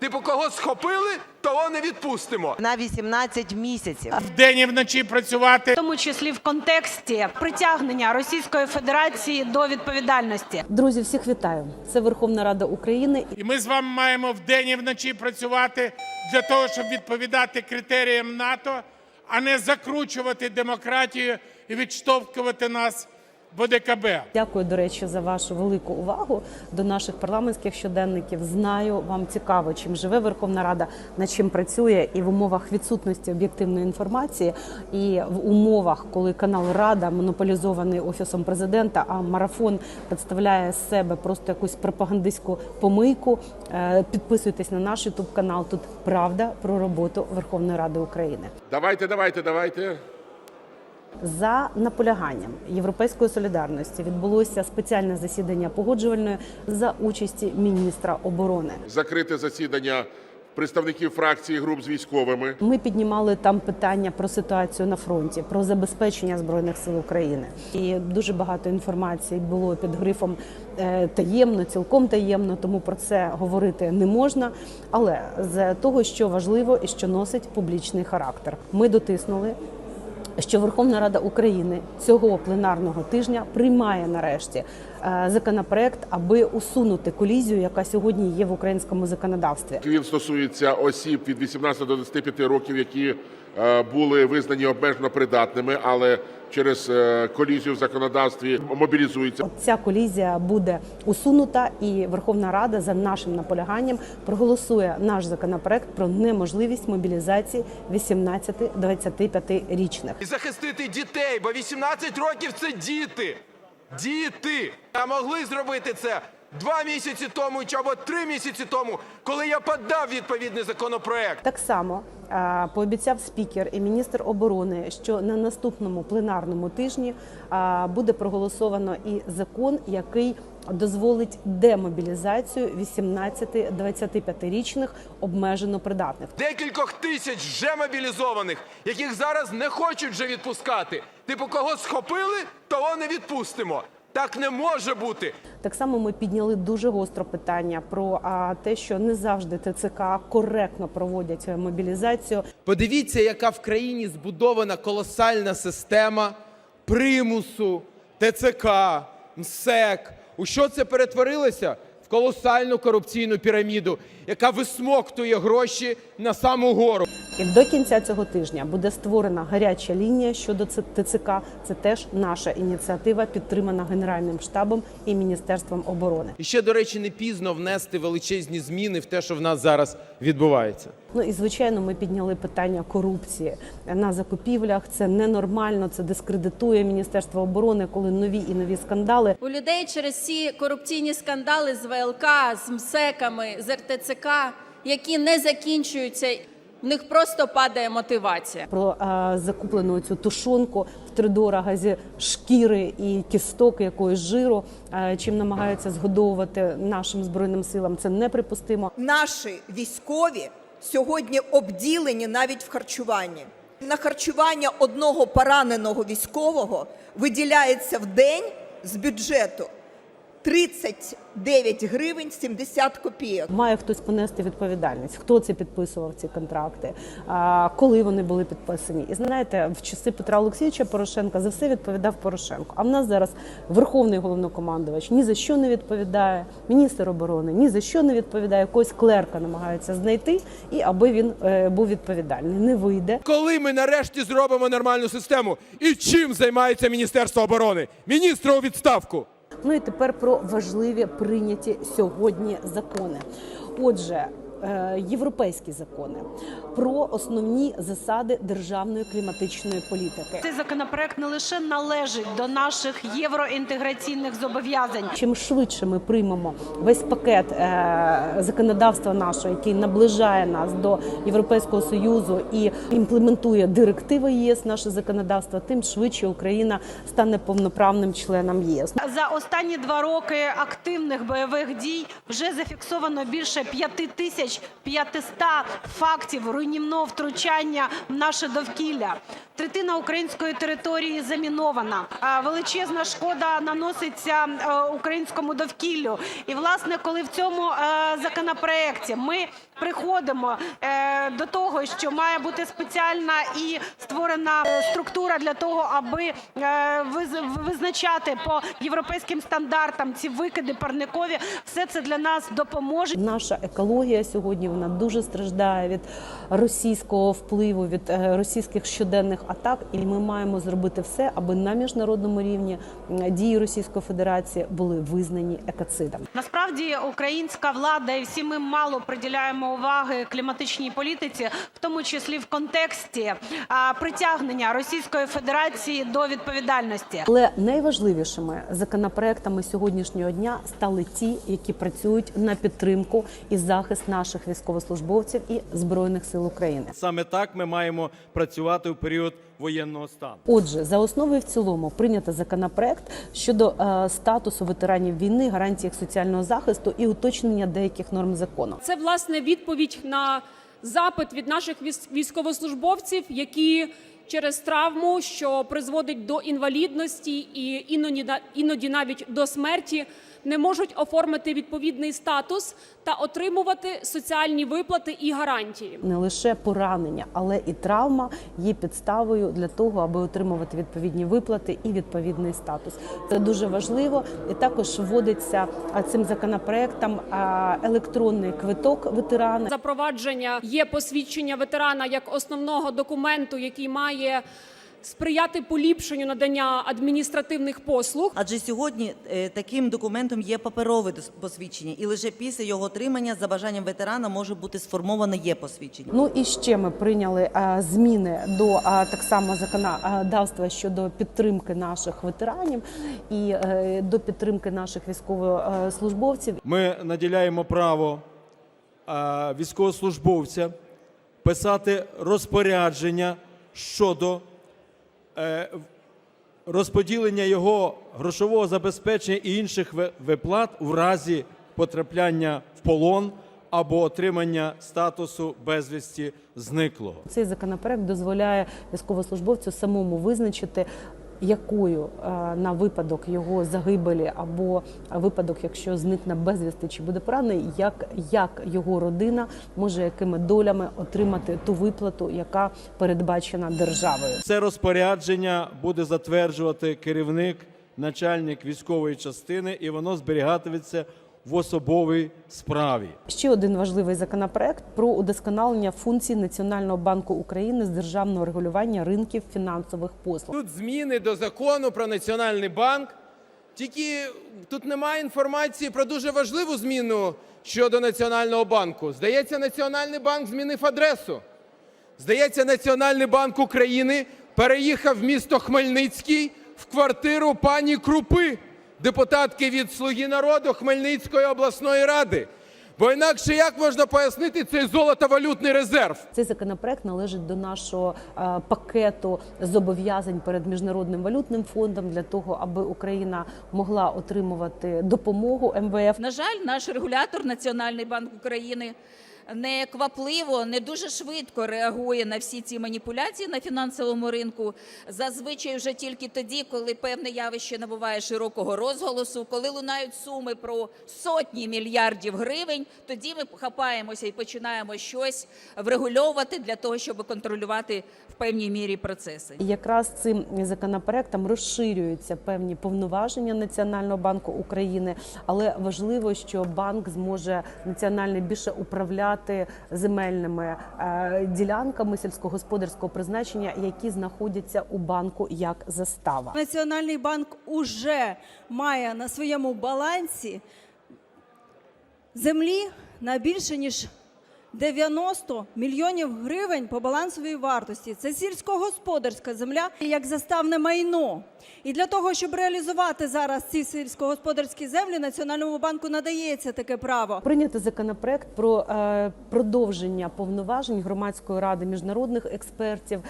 Типу, кого схопили, того не відпустимо. на 18 місяців. вдень і вночі працювати. в тому числі в контексті притягнення Російської Федерації до відповідальності. Друзі, всіх вітаю! Це Верховна Рада України. І ми з вами маємо вдень і вночі працювати для того, щоб відповідати критеріям НАТО, а не закручувати демократію і відштовхувати нас в Дякую, до речі, за вашу велику увагу до наших парламентських щоденників. Знаю, вам цікаво, чим живе Верховна Рада, над чим працює, і в умовах відсутності об'єктивної інформації, і в умовах, коли канал Рада монополізований офісом президента, а марафон представляє з себе просто якусь пропагандистську помийку. е, Підписуйтесь на наш ютуб канал. Тут правда про роботу Верховної Ради України. Давайте, давайте, давайте. За наполяганням Європейської солідарності відбулося спеціальне засідання погоджувальної за участі міністра оборони. Закрите засідання представників фракції груп з військовими. Ми піднімали там питання про ситуацію на фронті, про забезпечення збройних сил України. І дуже багато інформації було під грифом е, таємно, цілком таємно, тому про це говорити не можна. Але з того, що важливо і що носить публічний характер, ми дотиснули. Що Верховна Рада України цього пленарного тижня приймає нарешті е, законопроект, аби усунути колізію, яка сьогодні є в українському законодавстві. Він стосується осіб від 18 до 25 років, які е, були визнані обмежено придатними, але через е, колізію в законодавстві мобілізуються. Ця колізія буде усунута, і Верховна Рада за нашим наполяганням проголосує наш законопроект про неможливість мобілізації 18-25 річних. І захистити дітей, бо 18 років це діти. Діти! А могли зробити це два місяці тому чи або три місяці тому, коли я подав відповідний законопроект. Так само пообіцяв спікер і міністр оборони, що на наступному пленарному тижні буде проголосовано і закон, який дозволить демобілізацію 18-25-річних обмежено придатних. Декількох тисяч вже мобілізованих, яких зараз не хочуть вже відпускати. Типу, кого схопили, того не відпустимо. Так не може бути. Так само ми підняли дуже гостро питання про а, те, що не завжди ТЦК коректно проводять мобілізацію. Подивіться, яка в країні збудована колосальна система примусу, ТЦК, МСЕК. У що це перетворилося? Колосальну корупційну піраміду, яка висмоктує гроші на саму гору. І до кінця цього тижня буде створена гаряча лінія щодо ТЦК. Це теж наша ініціатива, підтримана Генеральним штабом і Міністерством оборони. І ще, до речі, не пізно внести величезні зміни в те, що в нас зараз відбувається. Ну і звичайно, ми підняли питання корупції на закупівлях. Це ненормально, це дискредитує Міністерство оборони, коли нові і нові скандали. У людей через ці корупційні скандали з ВЛК, з МСЕКами, з РТЦК, які не закінчуються, в них просто падає мотивація. Про а, закуплену цю тушонку втридорога зі шкіри і кісток якоїсь жиру, а, чим намагаються згодовувати нашим збройним силам. Це неприпустимо. Наші військові сьогодні обділені навіть в харчуванні. На харчування одного пораненого військового виділяється в день з бюджету 39 гривень 70 копійок. Має хтось понести відповідальність, хто це підписував ці контракти, коли вони були підписані. І знаєте, в часи Петра Олексійовича Порошенка за все відповідав Порошенко. А в нас зараз верховний головнокомандувач ні за що не відповідає, міністр оборони ні за що не відповідає. Якогось клерка намагаються знайти, і аби він е, був відповідальний. Не вийде. Коли ми нарешті зробимо нормальну систему? І чим займається Міністерство оборони? Міністра у відставку. Ну і тепер про важливі прийняті сьогодні закони. Отже. Е, Європейські закони про основні засади державної кліматичної політики. Цей законопроект не лише належить до наших євроінтеграційних зобов'язань, Чим швидше ми приймемо весь пакет е, законодавства нашого, який наближає нас до Європейського союзу і імплементує директиви ЄС, наше законодавство, тим швидше Україна стане повноправним членом ЄС. За останні два роки активних бойових дій вже зафіксовано більше 5500 фактів руйнівного втручання в наше довкілля. Третина української території замінована. Величезна шкода наноситься е, українському довкіллю. І власне, коли в цьому е, законопроекті ми приходимо е, до того, що має бути спеціальна і створена структура для того, аби визначати по європейським стандартам ці викиди парникові, все це для нас допоможе. Наша екологія сьогодні вона дуже страждає від російського впливу, від е, російських щоденних атак, і ми маємо зробити все, аби на міжнародному рівні дії Російської Федерації були визнані екоцидом. Насправді українська влада і всі ми мало приділяємо уваги кліматичній політиці, в тому числі в контексті притягнення Російської Федерації до відповідальності. Але найважливішими законопроектами сьогоднішнього дня стали ті, які працюють на підтримку і захист наших військовослужбовців і збройних сил України. Саме так ми маємо працювати у період воєнного стану. Отже, за основу і в цілому прийнято законопроект щодо е, статусу ветеранів війни, гарантій їх соціального захисту і уточнення деяких норм закону. Це власне відповідь на запит від наших військ- військовослужбовців, які через травму, що призводить до інвалідності і іноді, на- іноді навіть до смерті, не можуть оформити відповідний статус та отримувати соціальні виплати і гарантії. Не лише поранення, але і травма є підставою для того, аби отримувати відповідні виплати і відповідний статус. Це дуже важливо. І також вводиться цим законопроектом електронний квиток ветерана. Запровадження є посвідчення ветерана як основного документу, який має сприяти поліпшенню надання адміністративних послуг. Адже сьогодні е, таким документом є паперове посвідчення, і лише після його отримання за бажанням ветерана може бути сформоване є посвідчення. Ну і ще ми прийняли а, зміни до а, так само законодавства щодо підтримки наших ветеранів і е, до підтримки наших військовослужбовців. Ми наділяємо право е, військовослужбовця писати розпорядження щодо е, розподілення його грошового забезпечення і інших виплат у разі потрапляння в полон або отримання статусу безвісті зниклого. Цей законопроект дозволяє військовослужбовцю самому визначити. Якою е, на випадок його загибелі або випадок, якщо зникне безвісти чи буде поранений, як, як його родина може якими долями отримати ту виплату, яка передбачена державою? Це розпорядження буде затверджувати керівник, начальник військової частини, і воно зберігатиметься в особовій справі. Ще один важливий законопроект про удосконалення функцій Національного банку України з державного регулювання ринків фінансових послуг. Тут зміни до закону про Національний банк. Тільки тут немає інформації про дуже важливу зміну щодо Національного банку. Здається, Національний банк змінив адресу. Здається, Національний банк України переїхав в місто Хмельницький в квартиру пані Крупи, депутатки від Слуги народу Хмельницької обласної ради. Бо інакше як можна пояснити цей золотовалютний резерв? Цей законопроект належить до нашого е, пакету зобов'язань перед міжнародним валютним фондом для того, аби Україна могла отримувати допомогу МВФ. На жаль, наш регулятор Національний банк України не квапливо, не дуже швидко реагує на всі ці маніпуляції на фінансовому ринку. Зазвичай вже тільки тоді, коли певне явище набуває широкого розголосу, коли лунають суми про сотні мільярдів гривень, тоді ми хапаємося і починаємо щось врегульовувати для того, щоб контролювати в певній мірі процеси. І якраз цим законопроектом розширюються певні повноваження Національного банку України, але важливо, що банк зможе національний більше управляти земельними е, ділянками сільськогосподарського призначення, які знаходяться у банку як застава. Національний банк уже має на своєму балансі землі на більше ніж 90 мільйонів гривень по балансовій вартості. Це сільськогосподарська земля як заставне майно. І для того, щоб реалізувати зараз ці сільськогосподарські землі, Національному банку надається таке право. Прийняти законопроект про е, продовження повноважень громадської ради міжнародних експертів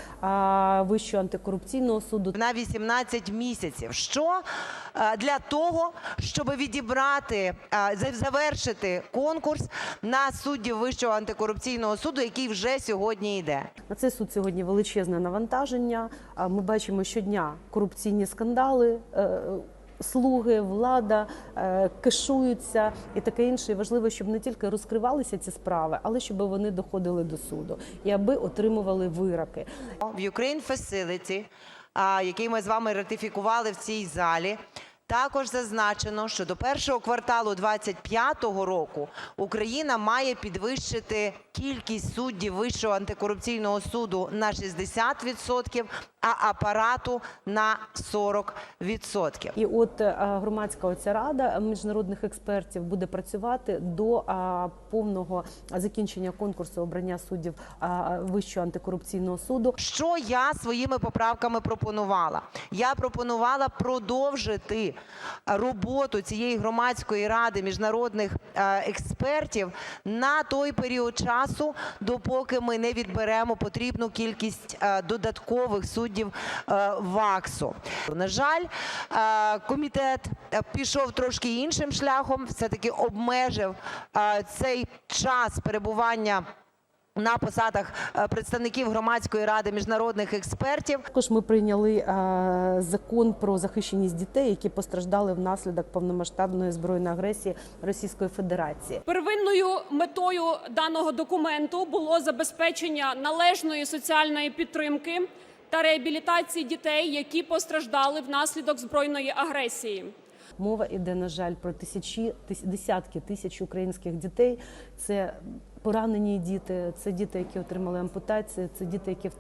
Вищого антикорупційного суду на 18 місяців. Що е, для того, щоб відібрати е, завершити конкурс на суддів Вищого антикорупційного суду, який вже сьогодні йде. На цей суд сьогодні величезне навантаження. Ми бачимо щодня корупційні скандали. е, слуги, влада е, кешуються і таке інше. І важливо, щоб не тільки розкривалися ці справи, але щоб вони доходили до суду і аби отримували вироки. в Ukraine Facility, який ми з вами ратифікували в цій залі, також зазначено, що до першого кварталу 2025 року Україна має підвищити кількість суддів Вищого антикорупційного суду на 60%, а апарату на 40%. І от е, громадська оця рада міжнародних експертів буде працювати до повного закінчення конкурсу обрання суддів Вищого антикорупційного суду. Що я своїми поправками пропонувала? Я пропонувала продовжити роботу цієї громадської ради міжнародних е, експертів на той період часу, допоки ми не відберемо потрібну кількість е, додаткових суддів е, ВАКСу. На жаль, е, комітет пішов трошки іншим шляхом, все-таки обмежив е, цей час перебування на посадах е, представників громадської ради міжнародних експертів. Також ми прийняли е, закон про захищеність дітей, які постраждали внаслідок повномасштабної збройної агресії Російської Федерації. Первинною метою даного документу було забезпечення належної соціальної підтримки та реабілітації дітей, які постраждали внаслідок збройної агресії. Мова іде, на жаль, про тисячі тис- десятки тисяч українських дітей. Це поранені діти, це діти, які отримали ампутації, це діти, які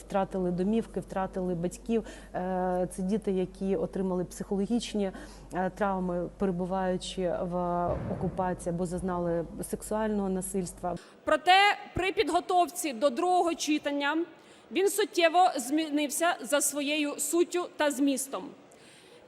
втратили домівки, втратили батьків. е, Це діти, які отримали психологічні е, травми, перебуваючи в окупації або зазнали сексуального насильства. Проте при підготовці до другого читання він суттєво змінився за своєю суттю та змістом.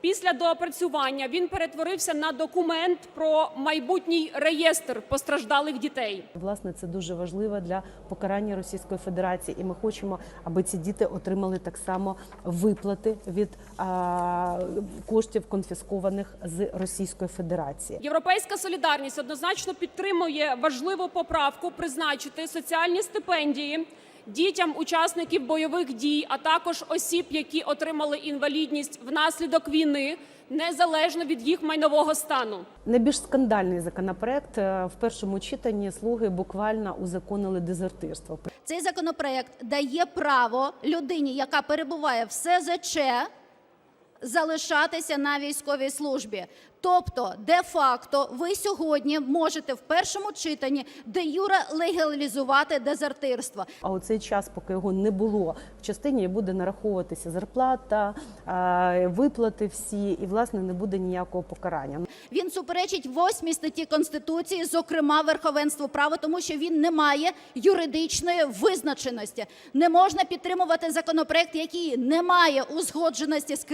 Після доопрацювання він перетворився на документ про майбутній реєстр постраждалих дітей. Власне, це дуже важливо для покарання Російської Федерації, і ми хочемо, аби ці діти отримали так само виплати від а, коштів конфіскованих з Російської Федерації. Європейська солідарність однозначно підтримує важливу поправку призначити соціальні стипендії дітям учасників бойових дій, а також осіб, які отримали інвалідність внаслідок війни, незалежно від їх майнового стану. Найбільш скандальний законопроект е, в першому читанні слуги буквально узаконили дезертирство. Цей законопроект дає право людині, яка перебуває в СЗЧ, залишатися на військовій службі. Тобто, де-факто, ви сьогодні можете в першому читанні де юре легалізувати дезертирство. А у цей час, поки його не було, в частині буде нараховуватися зарплата, виплати всі, і власне не буде ніякого покарання. Він суперечить восьмій статті Конституції, зокрема верховенству права, тому що він не має юридичної визначеності. Не можна підтримувати законопроект, який не має узгодженості з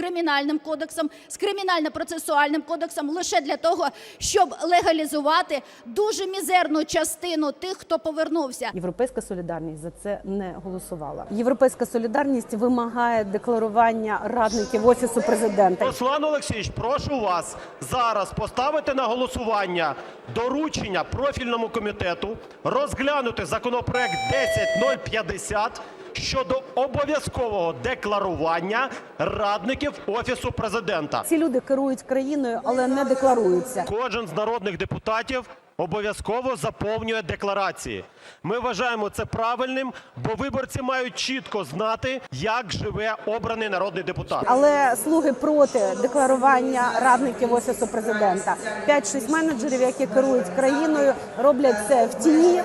кримінальним кодексом, з кримінально-процесуальним кодексом, лише для того, щоб легалізувати дуже мізерну частину тих, хто повернувся. Європейська солідарність за це не голосувала. Європейська солідарність вимагає декларування радників офісу президента. Руслан Олексійович, прошу вас зараз поставити на голосування доручення профільному комітету розглянути законопроект 10050 щодо обов'язкового декларування радників офісу президента. Ці люди керують країною, але не декларуються. Кожен з народних депутатів обов'язково заповнює декларації. Ми вважаємо це правильним, бо виборці мають чітко знати, як живе обраний народний депутат. Але слуги проти декларування радників офісу президента. 5-6 менеджерів, які керують країною, роблять це в тіні.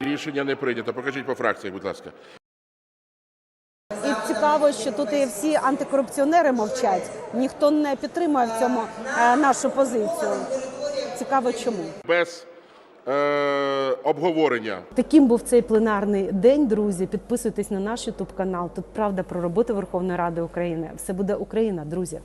Рішення не прийнято. Покажіть по фракціях, будь ласка. І цікаво, що тут і всі антикорупціонери мовчать. Ніхто не підтримує в цьому е, нашу позицію. Цікаво, чому Без е, обговорення. таким був цей пленарний день. Друзі, підписуйтесь на наш ютуб канал. Тут правда про роботу Верховної Ради України. Все буде Україна, друзі.